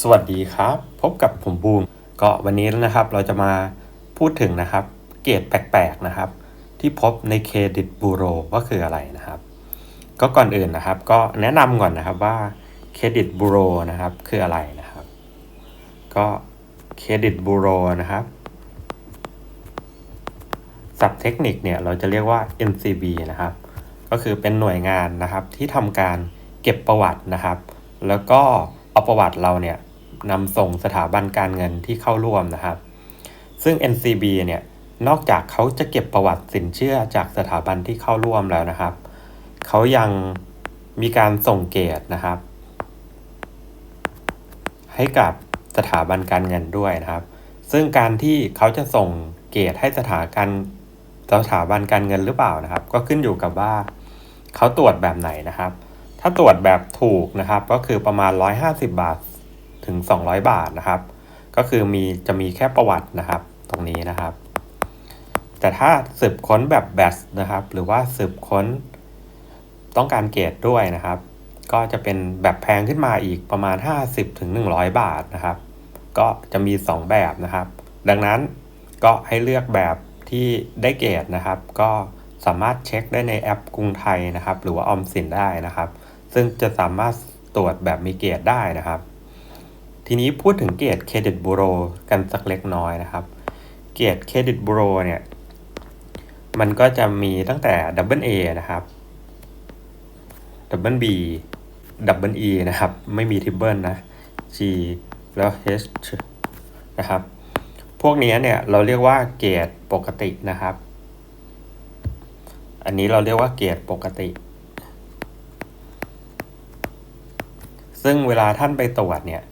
สวัสดีครับ พบกับผมบูม ก็วันนี้นะครับเราจะมาพูดถึงนะครับ เกรดแปลกๆนะครับ ที่พบในเครดิตบูโรว่าคืออะไรนะครับ ก็ก่อนอื่นนะครับ ก็แนะนำก่อนนะครับว่าเครดิตบูโรนะครับคืออะไรนะครับ ก็เครดิตบูโรนะครับศัพท์เทคนิคเนี่ยเราจะเรียกว่า NCB นะครับ ก็คือเป็นหน่วยงานนะครับที่ทำการเก็บประวัตินะครับ แล้วก็ เอาประวัติเราเนี่ยนำส่งสถาบันการเงินที่เข้าร่วมนะครับ ซึ่ง NCB เนี่ยนอกจากเขาจะเก็บประวัติสินเชื่อจากสถาบันที่เข้าร่วมแล้วนะครับ เขายังมีการส่งเกรดนะครับ ให้กับสถาบันการเงินด้วยนะครับ ซึ่งการที่เขาจะส่งเกรดให้สถาการสถาบันการเงินหรือเปล่านะครับ ก็ขึ้นอยู่กับว่าเขาตรวจแบบไหนนะครับ ถ้าตรวจแบบถูกนะครับก็คือประมาณ 150 บาทถึง 200 บาทนะครับ ก็คือมีจะมีแค่ประวัตินะครับ ตรงนี้นะครับ แต่ถ้าสืบค้นแบบแบสนะครับ หรือว่าสืบค้นต้องการเกรดด้วยนะครับ ก็จะเป็นแบบแพงขึ้นมาอีกประมาณ 50ถึง100 บาทนะครับ ก็จะมี 2 แบบนะครับ ดังนั้นก็ให้เลือกแบบที่ได้เกรดนะครับ ก็สามารถเช็คได้ในแอปกรุงไทยนะครับ หรือว่าออมสินได้นะครับ ซึ่งจะสามารถตรวจแบบมีเกรดได้นะครับ ทีนี้พูดถึงเกรดเครดิตบูโรกันสักเล็กน้อยนะครับ เกรดเครดิตบูโรเนี่ย มันก็จะมีตั้งแต่ Double A นะครับ Double B Double E นะครับ ไม่มีทิเบิลนะ G แล้ว H นะครับ พวกนี้เนี่ยเราเรียกว่าเกรดปกตินะครับ อันนี้เราเรียกว่าเกรดปกติ ซึ่งเวลาท่านไปตรวจเนี่ย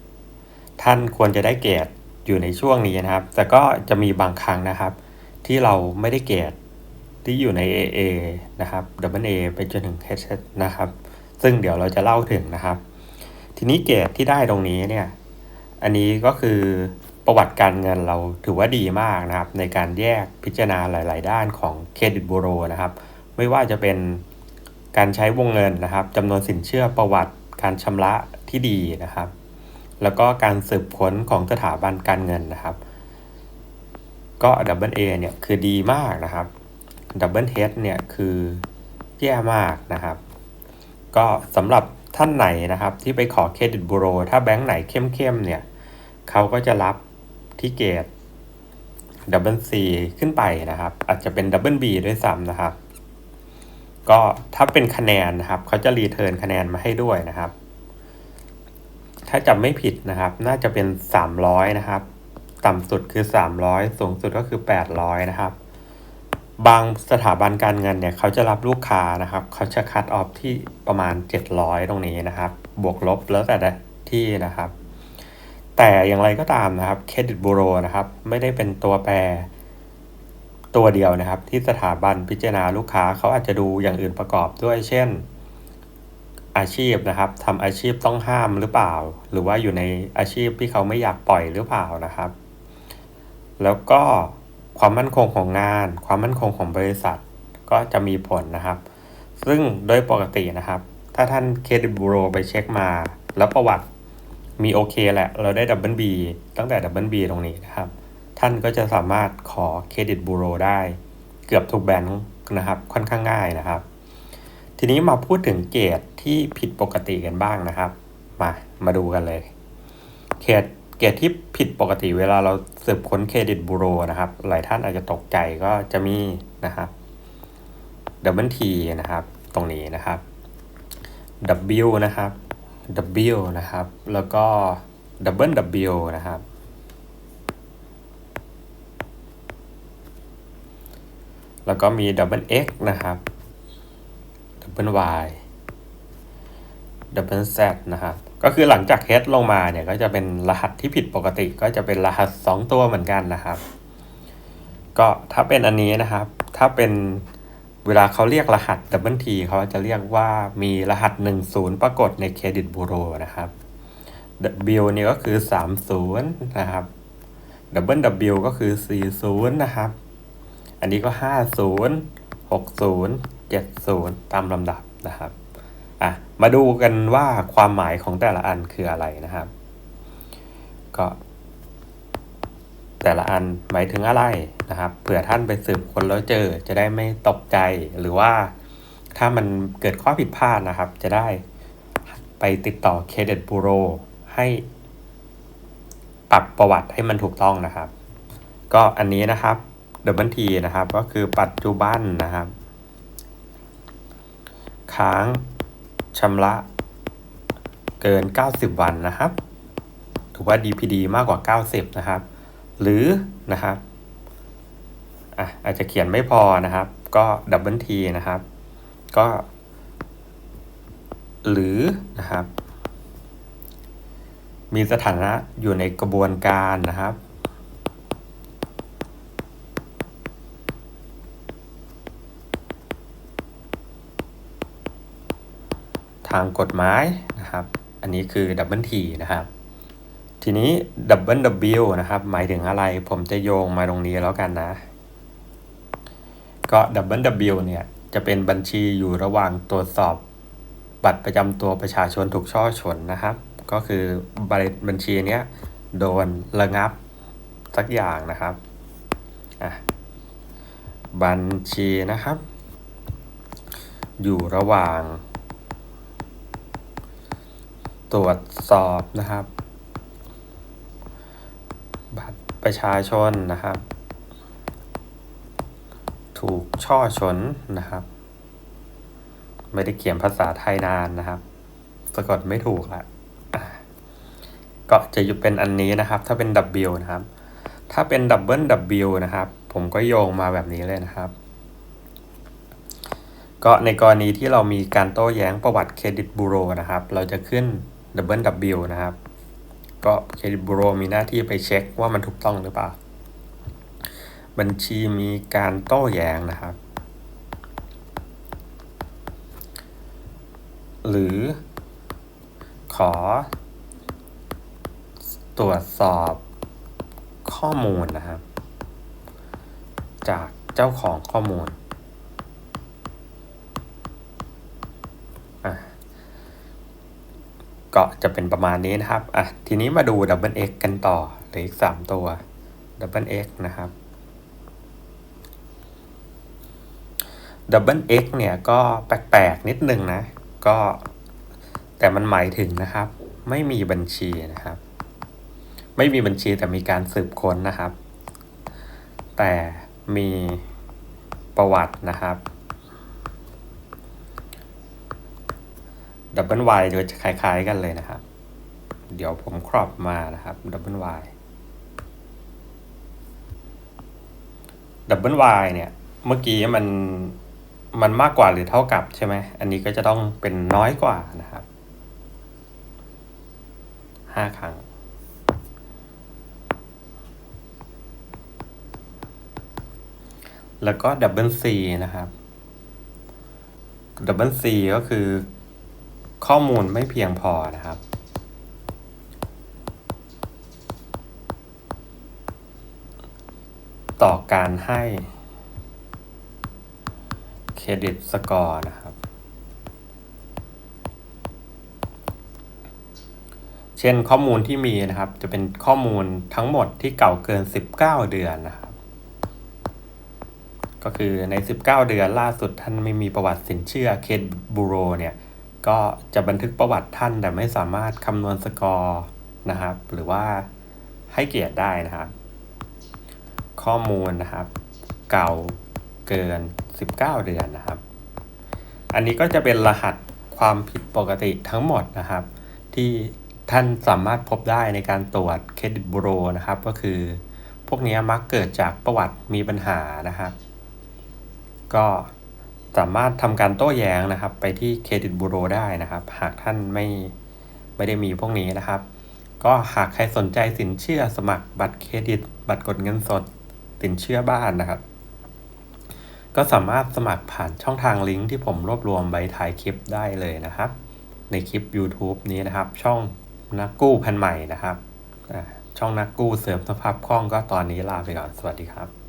ท่านควรจะได้เกรดอยู่ในช่วงนี้นะครับ แต่ก็จะมีบางครั้งนะครับ ที่เราไม่ได้เกรดที่อยู่ใน AA นะครับ Double A ไปจนถึง H นะครับ ซึ่งเดี๋ยวเราจะเล่าถึงนะครับ ทีนี้เกรดที่ได้ตรงนี้เนี่ย อันนี้ก็คือประวัติการเงินเราถือว่าดีมากนะครับ ในการแยกพิจารณาหลาย ๆ ด้านของเครดิตบูโรนะครับ ไม่ว่าจะเป็นการใช้วงเงินนะครับจำนวนสินเชื่อประวัติการชำระ ที่ดีนะครับ แล้วก็การสืบค้นของสถาบันการเงินนะครับ ก็ Double A เนี่ยคือดีมากนะครับ Double H เนี่ยคือแย่มากนะครับ ก็สำหรับท่านไหนนะครับที่ไปขอเครดิตบูโร ถ้าแบงค์ไหนเข้มๆเนี่ยเขาก็จะรับที่เกรด Double C ขึ้นไปนะครับ อาจจะเป็น Double B ด้วยซ้ำนะครับก็ถ้าเป็นคะแนนนะครับเขาจะรีเทิร์นคะแนนมาให้ด้วยนะครับ ถ้าจำไม่ผิดนะครับ น่าจะเป็น 300 นะครับ ต่ำสุดคือ 300 สูงสุดก็คือ 800 นะครับ บางสถาบันการเงินเนี่ยเขาจะรับลูกค้านะครับ เขาจะคัดออฟที่ประมาณ 700 ตรงนี้นะครับ บวกลบแล้วแต่ที่นะครับ แต่อย่างไรก็ตามนะครับเครดิตบูโรนะครับ ไม่ได้เป็นตัวแปรตัวเดียวนะครับ ที่สถาบันพิจารณาลูกค้าเขาอาจจะดูอย่างอื่นประกอบด้วย เช่น อาชีพนะครับทำอาชีพต้องห้ามหรือเปล่า หรือว่าอยู่ในอาชีพที่เขาไม่อยากปล่อยหรือเปล่านะครับ แล้วก็ความมั่นคงของงาน ความมั่นคงของบริษัทก็จะมีผลนะครับ ซึ่งโดยปกตินะครับ ถ้าท่านเครดิตบูโรไปเช็คมา แล้วประวัติมีโอเคแหละ เราได้ดับเบิลบีตั้งแต่ดับเบิลบีตรงนี้นะครับ ท่านก็จะสามารถขอเครดิตบูโรได้ เกือบทุกแบงค์นะครับ ค่อนข้างง่ายนะครับ ทีนี้มาพูดถึงเกรดที่ผิดปกติกันบ้างนะครับ มามาดูกันเลยเกรดเกรดที่ผิดปกติเวลาเราสืบค้นเครดิตบูโรนะครับ หลายท่านอาจจะตกใจก็จะมีนะครับดับเบิลทีนะครับ ตรงนี้นะครับ W นะครับ W นะครับ แล้วก็ Double W นะครับ แล้วก็มี Double X นะครับ Double Y Double Z นะครับ ก็คือหลังจาก H ลงมาเนี่ยก็จะเป็นรหัสที่ผิดปกติ ก็จะเป็นรหัส 2 ตัวเหมือนกันนะครับ ก็ถ้าเป็นอันนี้นะครับ ถ้าเป็นเวลาเขาเรียกรหัส Double T เขาจะเรียกว่ามีรหัส 10 ปรากฏในเครดิตบูโรนะครับ W นี่ยก็คือ 30 นะครับ Double W ก็คือ 40 นะครับ อันนี้ก็ 50 60 70 ตามลำดับนะครับอะมาดูกันว่าความหมายของแต่ละอันคืออะไรนะครับ ก็ แต่ละอันหมายถึงอะไรนะครับเผื่อท่านไปสืบคนแล้วเจอจะได้ไม่ตกใจหรือว่าถ้ามันเกิดข้อผิดพลาดนะครับ จะได้ไปติดต่อเครดิตบูโรให้ปรับประวัติให้มันถูกต้องนะครับ ก็อันนี้นะครับเดบันทีนะครับ ก็คือปัจจุบันนะครับ ค้างชำระเกิน 90 วันนะครับ ถือว่า DPD มากกว่า 90 นะครับ หรือนะครับอะอาจจะเขียนไม่พอนะครับ ก็ดับเบิลทีนะครับ ก็ หรือนะครับ มีสถานะอยู่ในกระบวนการนะครับ ทางกฎหมายนะครับ อันนี้คือดับเบิลทีนะครับ ทีนี้ดับเบิลดับบิลนะครับ หมายถึงอะไร ผมจะโยงมาตรงนี้แล้วกันนะ ก็ดับเบิลดับบิลเนี่ย จะเป็นบัญชีอยู่ระหว่างตรวจสอบบัตรประจำตัวประชาชนถูกช่อชนนะครับ ก็คือบัญชีเนี้ยโดนระงับสักอย่างนะครับบัญชีนะครับ อยู่ระหว่าง ตรวจสอบนะครับ บัตรประชาชนนะครับ ถูกช่อชนนะครับ ไม่ได้เขียนภาษาไทยนานนะครับสะกดไม่ถูกละก็จะอยู่เป็นอันนี้นะครับ ถ้าเป็น W นะครับ ถ้าเป็น Double W นะครับ ผมก็โยงมาแบบนี้เลยนะครับก็ในกรณีที่เรามีการโต้แย้งประวัติเครดิตบูโรนะครับ เราจะขึ้น Double W นะครับ ก็เครดิตบูโรมีหน้าที่ไปเช็คว่ามันถูกต้องหรือเปล่า บัญชีมีการโต้แย้งนะครับ หรือขอ ตรวจสอบข้อมูลนะครับ จากเจ้าของข้อมูล ก็จะเป็นประมาณนี้นะครับ อะ ทีนี้มาดู Double X กันต่อเหลืออีก 3 ตัว Double X นะครับ Double X เนี่ยก็แปลกๆนิดนึงนะ ก็แต่มันหมายถึงนะครับ ไม่มีบัญชีนะครับ ไม่มีบัญชีแต่มีการสืบค้นนะครับ แต่มีประวัตินะครับ ดับเบิลวโดยคล้าย ๆ กันเลยนะครับ เดี๋ยวผมครอบมานะครับดับเบิลวดับเบิลวเนี่ย เมื่อกี้มันมันมากกว่าหรือเท่ากับใช่ไหม อันนี้ก็จะต้องเป็นน้อยกว่านะครับห้าครั้ง แล้วก็ดับเบิลซีนะครับดับเบิลซีก็คือ ข้อมูลไม่เพียงพอนะครับ ต่อการให้เครดิตสกอร์นะครับ เช่นข้อมูลที่มีนะครับ จะเป็นข้อมูลทั้งหมดที่เก่าเกิน 19 เดือนนะครับ ก็คือใน 19 เดือนล่าสุดท่านไม่มีประวัติสินเชื่อเครดิตบูโรเนี่ย ก็จะบันทึกประวัติท่านแต่ไม่สามารถคำนวณสกอร์นะครับ หรือว่าให้เกียรติได้นะครับ ข้อมูลนะครับ เก่าเกิน 19 เดือนนะครับ อันนี้ก็จะเป็นรหัสความผิดปกติทั้งหมดนะครับ ที่ท่านสามารถพบได้ในการตรวจเครดิตบูโรนะครับ ก็คือ พวกนี้มักเกิดจากประวัติมีปัญหานะครับ ก็ สามารถทำการโต้แย้งนะครับ ไปที่เครดิตบูโรได้นะครับ หากท่านไม่ไม่ได้มีพวกนี้นะครับ ก็หากใครสนใจสินเชื่อสมัครบัตรเครดิต บัตรกดเงินสด สินเชื่อบ้านนะครับ ก็สามารถสมัครผ่านช่องทางลิงก์ที่ผมรวบรวมไว้ท้ายคลิปได้เลยนะครับ ในคลิป YouTube นี้นะครับ ช่องนักกู้พันใหม่นะครับช่องนักกู้เสริมสภาพคล่องก็ตอนนี้ลาไปก่อนสวัสดีครับ